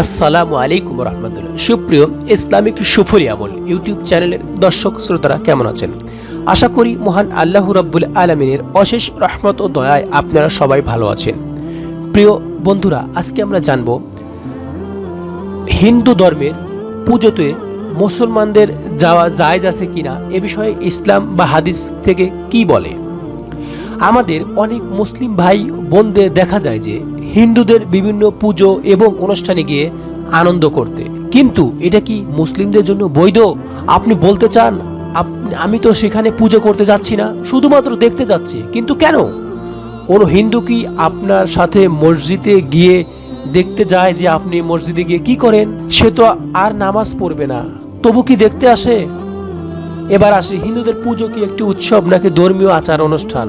আসসালামু আলাইকুম রহমতুল্লাহ। সুপ্রিয় ইসলামিক সুফরি আমল ইউটিউব চ্যানেলের দর্শক শ্রোতারা কেমন আছেন? আশা করি মহান আল্লাহ রাব্বুল আলমিনের অশেষ রহমত ও দয়ায় আপনারা সবাই ভালো আছেন। প্রিয় বন্ধুরা, আজকে আমরা জানব হিন্দু ধর্মের পুজোতে মুসলমানদের যাওয়া জায়জ আছে কিনা, এ বিষয়ে ইসলাম বা হাদিস থেকে কি বলে? আমাদের অনেক মুসলিম ভাই বোনদের দেখা যায় যে হিন্দুদের বিভিন্ন পুজো এবং অনুষ্ঠানে গিয়ে আনন্দ করতে। কিন্তু এটা কি মুসলিমদের জন্য বৈধ? আপনি বলতে চান আমি তো সেখানে পুজো করতে যাচ্ছি না, শুধুমাত্র দেখতে যাচ্ছি, কিন্তু কেন? কোনো হিন্দু কি আপনার সাথে মসজিদে গিয়ে দেখতে যায় যে আপনি মসজিদে গিয়ে কি করেন? সে তো আর নামাজ পড়বে না, তবু কি দেখতে আসে? এবার আসি, হিন্দুদের পুজো কি একটি উৎসব নাকি ধর্মীয় আচার অনুষ্ঠান?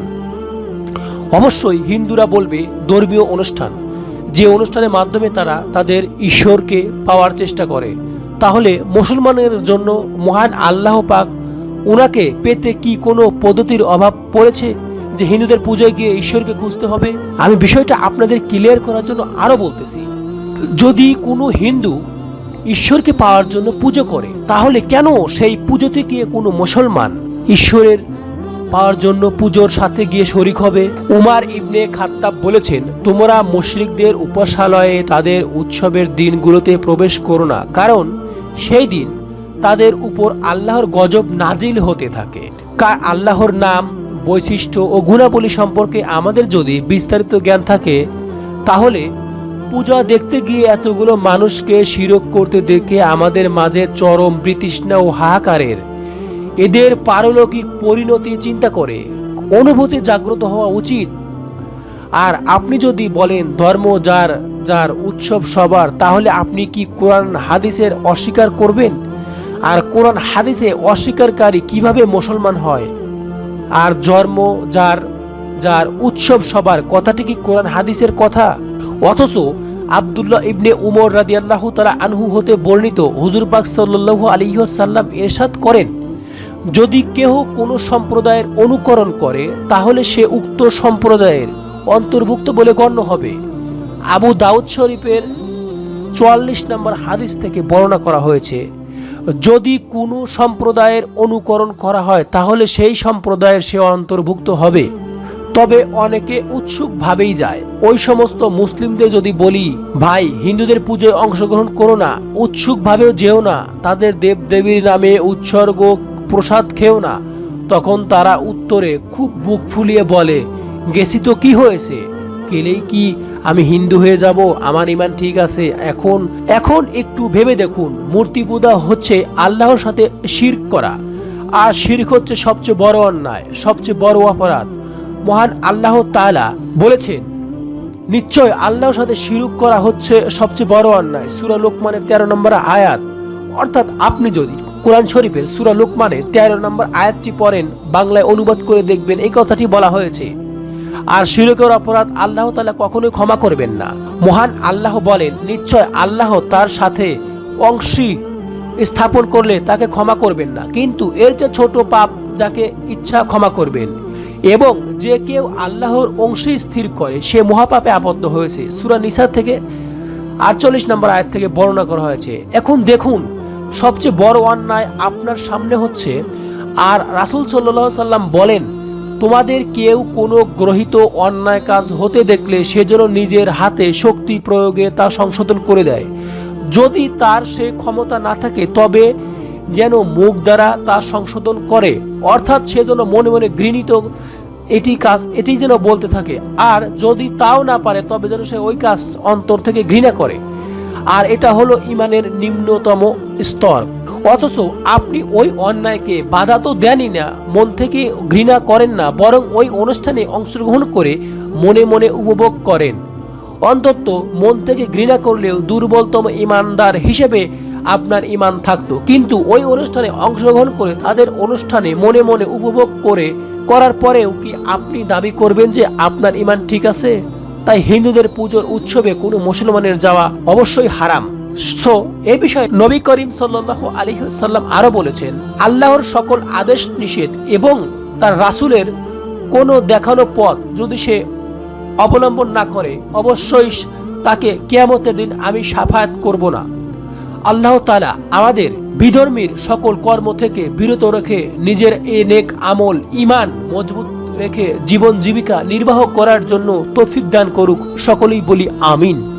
অবশ্যই হিন্দুরা বলবে ধর্মীয় অনুষ্ঠান। যে অনুষ্ঠানের মাধ্যমে তারা তাদের ঈশ্বরকে পাওয়ার চেষ্টা করে। তাহলে মুসলমানের জন্য মহান আল্লাহ পাক ওনাকে পেতে কি কোনো পদ্ধতির অভাব পড়েছে? যে হিন্দুদের পুজোয় গিয়ে ঈশ্বরকে খুঁজতে হবে? আমি বিষয়টা আপনাদের ক্লিয়ার করার জন্য আরও বলতেছি। যদি কোনো হিন্দু ঈশ্বরকে পাওয়ার জন্য পুজো করে, তাহলে কেন সেই পুজোতে গিয়ে কোনো মুসলমান ঈশ্বরের পাওয়ার জন্য পুজোর সাথে গিয়ে শরিক হবে। উমার ইবনে খাত্তাব বলেছেন, তোমরা মুশরিকদের উপাসালয়ে তাদের উৎসবের দিনগুলোতে প্রবেশ করো না, কারণ সেই দিন তাদের উপর আল্লাহর গজব নাজিল হতে থাকে। কার আল্লাহর নাম, বৈশিষ্ট্য ও গুণাবলী সম্পর্কে আমাদের যদি বিস্তারিত জ্ঞান থাকে, তাহলে পূজা দেখতে গিয়ে এতগুলো মানুষকে শিরক করতে দেখে আমাদের মাঝে চরম বৃতৃষ্ণা ও হাহাকারের এদের পারলৌকিক পরিণতি চিন্তা করে। অনুভূতি জাগ্রত হওয়া উচিত। আর আপনি যদি বলেন, ধর্ম যার যার উৎসব সবার, তাহলে আপনি কি কোরআন হাদিসের অস্বীকার করবেন? আর কোরআন হাদিসে অস্বীকারী কীভাবে মুসলমান হয়? আর জন্ম যার যার উৎসব সবার, কথাটি কি কোরআন হাদিসের কথা? অথচ আবদুল্লাহ ইবনে উমর রাদিয়াল্লাহু তাআলা আনহু হতে বর্ণিত হুজুর পাক সাল্লাল্লাহু আলাইহি ওয়াসাল্লাম ইরশাদ করেন যদি কেহ কোনো সম্প্রদায়ের অনুকরণ করে, তাহলে সে উক্ত সম্প্রদায়ের অন্তর্ভুক্ত বলে গণ্য হবে। আবু দাউদ শরীফের চুয়াল্লিশ নম্বর হাদিস থেকে বর্ণনা করা হয়েছে, যদি কোনো সম্প্রদায়ের অনুকরণ করা হয়, তাহলে সেই সম্প্রদায়ের সে অন্তর্ভুক্ত হবে। তবে অনেকে উৎসুকভাবেই যায়। ওই সমস্ত মুসলিমদের যদি বলি, ভাই, হিন্দুদের পুজোয় অংশগ্রহণ করো না, উৎসুকভাবেও যেও না, তাদের দেব দেবীর নামে উৎসর্গ প্রসাদ খেও না। তখন তারা উত্তরে খুব বুক ফুলিয়ে বলে, গেছি তো কি হয়েছে? গেলেই কি আমি হিন্দু হয়ে যাব? আমার ইমান ঠিক আছে। এখন এখন একটু ভেবে দেখুন, মূর্তি পূজা হচ্ছে আল্লাহর সাথে শিরক করা। আর শিরক হচ্ছে সবচেয়ে বড় অন্যায়, সবচেয়ে বড় অপরাধ। মহান আল্লাহ তাআলা বলেছেন, নিশ্চয় আল্লাহর সাথে শিরক করা হচ্ছে সবচেয়ে বড় অন্যায়। সুরা লোকমানের তেরো নম্বর আয়াত। অর্থাৎ আপনি যদি কোরআন শরীফের সুরা লোকমানের তেরো নম্বর আয়াতটি পড়েন, বাংলায় অনুবাদ করে দেখবেন এই কথাটি বলা হয়েছে। আর শিরকের অপরাধ আল্লাহ তালা কখনোই ক্ষমা করবেন না। মহান আল্লাহ বলেন, নিশ্চয় আল্লাহ তার সাথে অংশী স্থাপন করলে তাকে ক্ষমা করবেন না। কিন্তু এর যে ছোট পাপ যাকে ইচ্ছা ক্ষমা করবেন। এবং যে কেউ আল্লাহর অংশী স্থির করে, সে মহাপাপে আবদ্ধ হয়েছে। সুরা নিসার থেকে আটচল্লিশ নম্বর আয়াত থেকে বর্ণনা করা হয়েছে। এখন দেখুন সবচেয়ে বড় অন্যায় আপনার সামনে হচ্ছে। আর রাসুল সাল্লাহ সাল্লাম বলেন, তোমাদের কেউ কোনো গ্রহিত অন্যায় কাজ হতে দেখলে সে যেন নিজের হাতে শক্তি প্রয়োগে তা সংশোধন করে দেয়। যদি তার সে ক্ষমতা না থাকে, তবে যেন মুখ দ্বারা তা সংশোধন করে। অর্থাৎ সে যেন মনে মনে ঘৃণিত, এটি কাজ, এটি যেন বলতে থাকে। আর যদি তাও না পারে, তবে যেন সে ওই কাজ অন্তর থেকে ঘৃণা করে। আর এটা হলো ইমানের নিম্নতম স্তর। অথচ আপনি ওই অন্যায়কে বাধা তো দেনই না, মন থেকে ঘৃণা করেন না, বরং ওই অনুষ্ঠানে অংশগ্রহণ করে মনে মনে উপভোগ করেন। অন্তত মন থেকে ঘৃণা করলেও দুর্বলতম ইমানদার হিসেবে আপনার ইমান থাকতো। কিন্তু ওই অনুষ্ঠানে অংশগ্রহণ করে তাদের অনুষ্ঠানে মনে মনে উপভোগ করে, করার পরেও কি আপনি দাবি করবেন যে আপনার ইমান ঠিক আছে? তাই হিন্দুদের পুজোর উৎসবে কোনো মুসলমানের যাওয়া অবশ্যই হারাম। সো, এ বিষয়ে নবী করিম সাল্লাহ আলী সাল্লাম আরও বলেছেন, আল্লাহর সকল আদেশ নিষেধ এবং তার রাসুলের কোনো দেখানো পথ যদি সে অবলম্বন না করে, অবশ্যই তাকে কেয়ামতের দিন আমি সাফায়াত করব না। আল্লাহ তালা আমাদের বিধর্মীর সকল কর্ম থেকে বিরত রেখে নিজের এ নেক আমল ইমান মজবুত রেখে জীবন জীবিকা নির্বাহ করার জন্য তৌফিক দান করুক। সকলেই বলি আমিন।